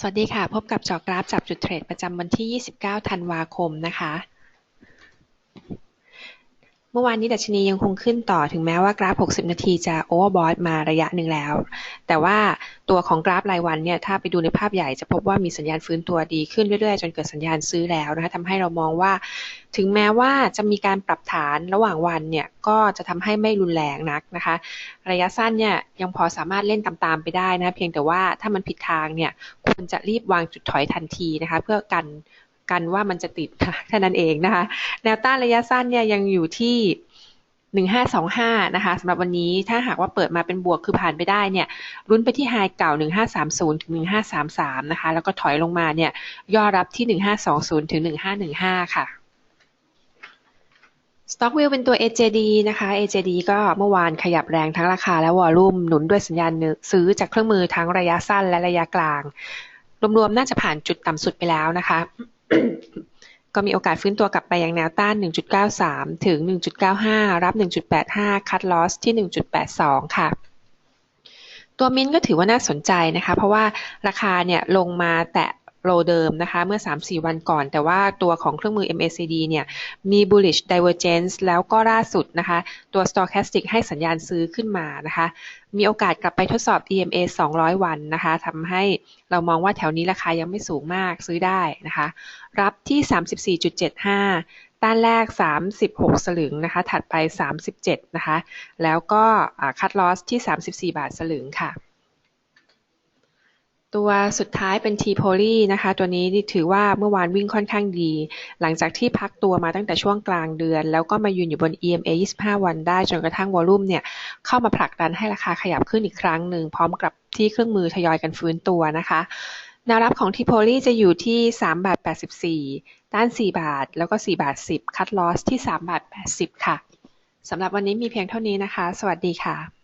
สวัสดีค่ะ พบกับจอกราฟจับจุดเทรดประจำวันที่ 29 ธันวาคมนะคะ เมื่อวานนี้ดัชนียังคงขึ้นต่อถึงแม้ว่ากราฟ 60 นาทีจะโอเวอร์บอทมาระยะหนึ่งแล้ว แต่ว่าตัวของกราฟรายวันเนี่ย ถ้าไปดูในภาพใหญ่จะพบว่ามีสัญญาณฟื้นตัวดีขึ้นเรื่อยๆ จนเกิดสัญญาณซื้อแล้วนะคะทำให้เรามองว่า ถึงแม้ว่าจะมีการปรับฐานระหว่างวันเนี่ย ก็จะทำให้ไม่รุนแรงนักนะคะ ระยะสั้นเนี่ยยังพอสามารถเล่นตามๆไปได้นะ เพียงแต่ว่าถ้ามันผิดทางเนี่ย ควรจะรีบวางจุดถอยทันทีนะคะ เพื่อกันกันว่ามันจะติดแค่นั้นเองนะคะ แนวต้านระยะสั้นเนี่ยยังอยู่ที่1525นะคะสำหรับวันนี้ถ้าหากว่าเปิดมาเป็นบวกคือผ่านไปได้เนี่ยรุ้นไปที่ไฮเก่า1530ถึง1533นะคะ แล้วก็ถอยลงมาเนี่ยย่อรับที่1520ถึง1515ค่ะ Stock View เป็นตัว AJD นะคะ AJD ก็เมื่อวานขยับแรงทั้งราคาและวอลุ่มหนุนด้วยสัญญาณซื้อจากเครื่องมือทั้งระยะสั้นและระยะกลาง รวมๆ น่าจะผ่านจุดต่ำสุดไปแล้วนะคะ ก็มีโอกาสฟื้นตัวกลับไปยังแนวต้าน 1.93 ถึง 1.95 รับ 1.85 คัดลอสที่ 1.82 ค่ะ ตัวมินก็ถือว่าน่าสนใจนะคะ เพราะว่าราคาเนี่ยลงมาแตะ โลเดิมนะคะเมื่อ 3-4 วันก่อน แต่ว่าตัวของเครื่องมือ MACD เนี่ยมี bullish divergence แล้วก็ล่าสุดนะคะ ตัว stochastic ให้สัญญาณซื้อขึ้นมานะคะ มีโอกาสกลับไปทดสอบ EMA 200 วันนะคะทำให้เรามองว่าแถวนี้ราคายังไม่สูงมากซื้อได้นะคะ รับที่ 34.75ต้านแรก 36 สลึงนะคะ ถัดไป 37 นะคะ แล้วก็คัดลอสที่ 34 บาทสลึงค่ะ ตัวสุดท้ายเป็น t p o l y นะคะ ตัวนี้ถือว่าเมื่อวานวิ่งค่อนข้างดี หลังจากที่พักตัวมาตั้งแต่ช่วงกลางเดือน แล้วก็มายืนอยู่บน EMA 25 วันได้จนกระทั่งวอลุ่มเนี่ย เข้ามาผลักดันให้ราคาขยับขึ้นอีกครั้งหนึ่ง พร้อมกับที่เครื่องมือทยอยกันฟื้นตัวนะคะแนวรับของทีโพลีจะอยู่ที่3บาท84ต้าน 4 บาท แล้วก็ 4 บาท 10 คัดลอสที่3บาท80 ค่ะ สำหรับวันนี้มีเพียงเท่านี้นะคะ สวัสดีค่ะ